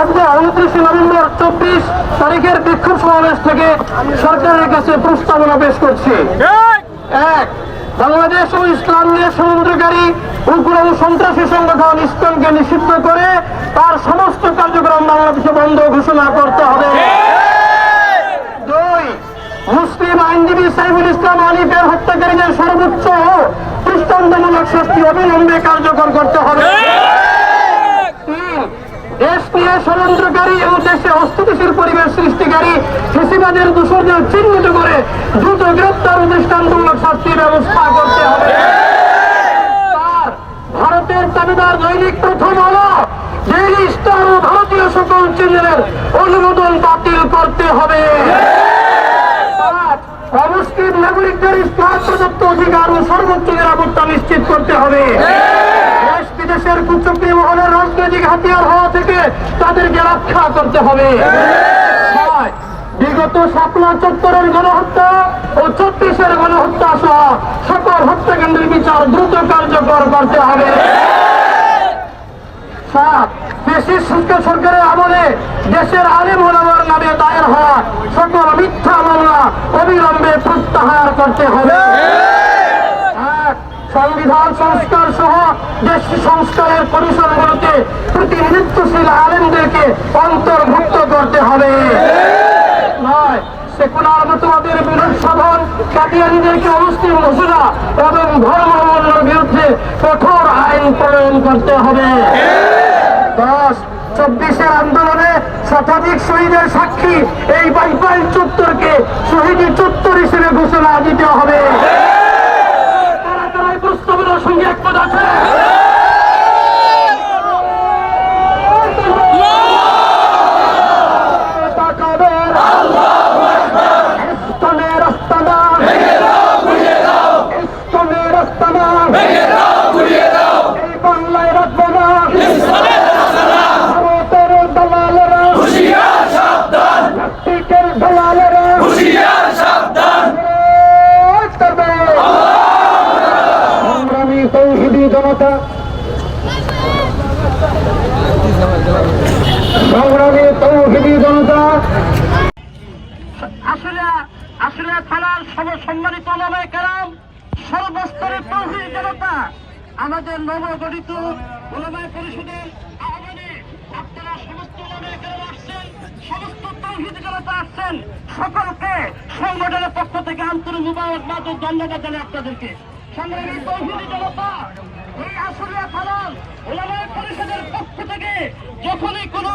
আজকে উনত্রিশে নভেম্বর চব্বিশ তারিখের বিক্ষোভ সমাবেশ থেকে সরকারের কাছে প্রস্তাবনা পেশ করছি। এক, বাংলাদেশ ও ইসলাম নিয়ে সমুদ্রকারী, উগ্র ও সন্ত্রাসী সংগঠন ইসলামকে নিষিদ্ধ করে তার সমস্ত কার্যক্রম বাংলাদেশে বন্ধ ঘোষণা করতে হবে। দুই, মুসলিম আইনজীবী সাইফুল ইসলাম আলিফের হত্যাকারীদের সর্বোচ্চ দৃষ্টান্তমূলক শাস্তি অবিলম্বে কার্যকর করতে হবে। দেশ নিয়ে ষড়যন্ত্রকারী এবং দেশে অস্থিতিশীল পরিবেশ সৃষ্টিকারী ফেসিবাদের দূষণদের চিহ্নিত করে দ্রুত গ্রেপ্তার ও দৃষ্টান্তমূলক ব্যবস্থা করতে হবে। ভারতের দাবিদার দৈনিক প্রথম আলো ডেইলি স্টার ও ভারতীয় সকল চ্যানেলের অনুমোদন বাতিল করতে হবে। অমুসলিম নাগরিকদের ইসলাম প্রদত্ত অধিকার ও সর্বোচ্চ নিরাপত্তা নিশ্চিত করতে হবে। তাদেরকে রক্ষা করতে হবে। বিগত শাপলা চত্বরের গণহত্যা ও চব্বিশের গণহত্যা সহ সকল হত্যাকাণ্ডের বিচার দ্রুত কার্যকর করতে হবে। সরকারের আমলে দেশের আলিম ওলামার নামে দায়ের হওয়া সকল মিথ্যা মামলা অবিলম্বে প্রত্যাহার করতে হবে। সংবিধান সংস্কার সহ দেশ সংস্কারের কমিশনগুলোতে প্রতিনিধিত্বশীল আলেমদেরকে অন্তর্ভুক্ত করতে হবে। নয় সাধন এবং বিরুদ্ধে কঠোর আইন প্রণয়ন করতে হবে। দশ আন্দোলনে শতাধিক শহীদের সাক্ষী এই বাইপাইল চত্বরকে শহীদি চত্বর হিসেবে ঘোষণা দিতে হবে তারা তারা এই প্রস্তাবনার সঙ্গে একমত আছে তাকাবেন ইসলামের আস্তানা ইসলামের আস্তানা এই বাংলায় রাখব না ভারতের দালালেরা নাস্তিকের দালালেরা বিরোধ করবে। সংগ্রামী তৌহিদি জনতা সংগ্রামী তৌহিদি জনতা আসলে থানার সব সম্মানিত নামে কেরাম সর্বস্তরের তৌহিদ জনতা, আমাদের নবগঠিত ওলামায় পরিষদের আহ্বানে আপনারা সমস্ত ওলামায়ে কেরাম আসছেন, সমস্ত তৌহিদ জনতা আসছেন। সকলকে সংগঠনের পক্ষ থেকে আন্তরিক মুবারকবাদ ও ধন্যবাদ জানাই আপনাদেরকে। সংগ্রামী তৌহিদি জনতা এই আসলিয়া থানার ওলামায় পরিষদের পক্ষ থেকে যখনই কোনো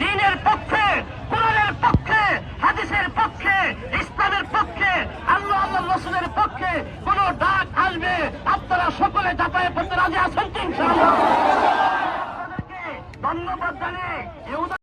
দিনের পক্ষে, কোরআনের পক্ষে, হাদিসের পক্ষে, ইসলামের পক্ষে, আল্লাহ আল্লাহ রসুলের পক্ষে কোন ডাক আসবে, আপনারা সকলে যাতায়াত